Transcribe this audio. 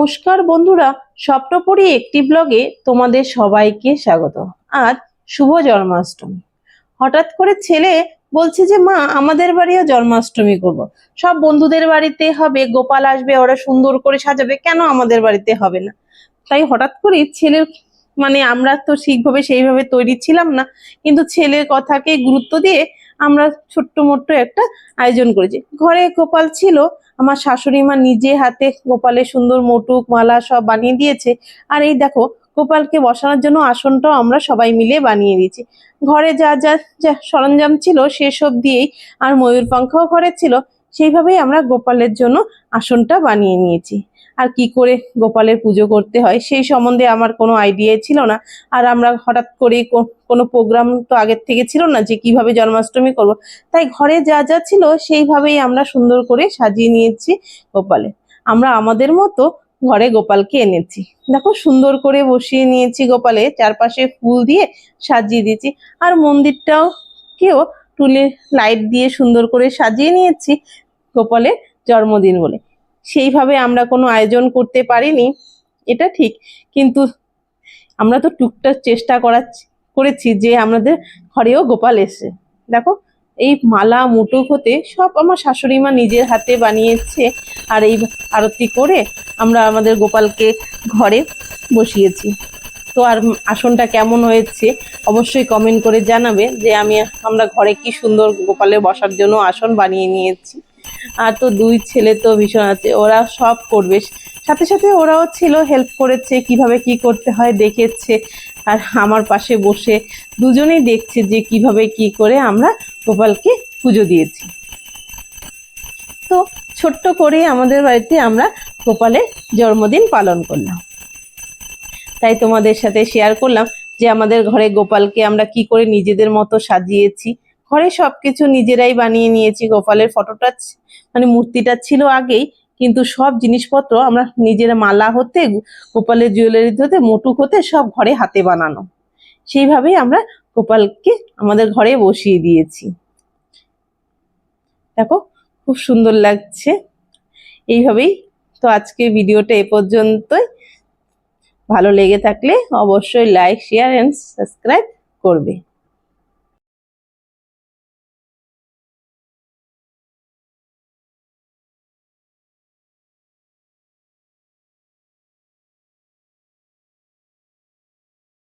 নমস্কার বন্ধুরা, স্বপ্নপুরী একটি ব্লগে তোমাদের সবাইকে স্বাগত। আজ শুভ জন্মাষ্টমী। হঠাৎ করে ছেলে বলছে যে, মা, আমাদের বাড়িও জন্মাষ্টমী করব। সব বন্ধুদের বাড়িতে হবে, গোপাল আসবে, ওরা সুন্দর করে সাজাবে, কেন আমাদের বাড়িতে হবে না? তাই হঠাৎ করে ছেলের মানে আমরা তো ঠিকভাবে সেইভাবে তৈরি ছিলাম না, কিন্তু ছেলের কথাকে গুরুত্ব দিয়ে আমরা ছোট্ট মোট্ট একটা আয়োজন করেছি। ঘরে গোপাল ছিল আমার শাশুড়ি মা নিজে হাতে গোপালের সুন্দর মোটুক, মালা সব বানিয়ে দিয়েছে। আর এই দেখো, গোপালকে বসানোর জন্য আসনটাও আমরা সবাই মিলে বানিয়ে দিয়েছি। ঘরে যা যা যা সরঞ্জাম ছিল, সেসব দিয়েই আর ময়ূর পাঙ্খাও ঘরে ছিল। সেইভাবেই আমরা গোপালের জন্য আসনটা বানিয়ে নিয়েছি। আর কি করে গোপালের পুজো করতে হয় সেই সম্বন্ধে আমার কোনো আইডিয়া ছিল না। আর আমরা হঠাৎ করে কোনো প্রোগ্রাম তো আগের থেকে ছিল না যে কীভাবে জন্মাষ্টমী করব। তাই ঘরে যা যা ছিল সেইভাবেই আমরা সুন্দর করে সাজিয়ে নিয়েছি গোপালে। আমরা আমাদের মতো ঘরে গোপালকে এনেছি। দেখো সুন্দর করে বসিয়ে নিয়েছি গোপালে, চারপাশে ফুল দিয়ে সাজিয়ে দিয়েছি। আর মন্দিরটাও কেও টুলি লাইট দিয়ে সুন্দর করে সাজিয়ে নিয়েছি গোপালের জন্মদিন বলে। সেইভাবে আমরা কোনো আয়োজন করতে পারিনি, এটা ঠিক। কিন্তু আমরা তো টুকটাক চেষ্টা করার করেছি যে আমাদের ঘরেও গোপাল এসে। দেখো, এই মালা মুটুক হতে সব আমার শাশুড়ি মা নিজের হাতে বানিয়েছে আর এই আরতি করে আমরা আমাদের গোপালকে ঘরে বসিয়েছি। তো আর আসনটা কেমন হয়েছে, অবশ্যই কমেন্ট করে জানাবে যে আমি আমরা ঘরে কি সুন্দর গোপালের বসার জন্য আসন বানিয়ে নিয়েছি। আর তো দুই ছেলে তো ভীষণ আছে, ওরা সব করবে। সাথে সাথে ওরাও ছিল হেল্প করেছে, কীভাবে কি করতে হয় দেখেছে। আর আমার পাশে বসে দুজনেই দেখছে যে কীভাবে কি করে আমরা গোপালকে পুজো দিয়েছি। তো ছোট্ট করে আমাদের বাড়িতে আমরা গোপালের জন্মদিন পালন করলাম। তাই তোমাদের সাথে শেয়ার করলাম যে আমাদের ঘরে গোপালকে আমরা কি করে নিজেদের মতো সাজিয়েছি। ঘরে সবকিছু নিজেরাই বানিয়ে নিয়েছি। গোপালের ফটোটা মানে মূর্তিটা ছিল আগেই, কিন্তু সব জিনিসপত্র আমরা নিজের মালা হতে, গোপালের জুয়েলারি হতে, মোটুক হতে সব ঘরে হাতে বানানো। সেইভাবেই আমরা গোপালকে আমাদের ঘরে বসিয়ে দিয়েছি। দেখো, খুব সুন্দর লাগছে। এইভাবেই তো আজকে ভিডিওটা এ পর্যন্তই। ভালো লেগে থাকলে অবশ্যই লাইক শেয়ার অ্যান্ড সাবস্ক্রাইব করবে।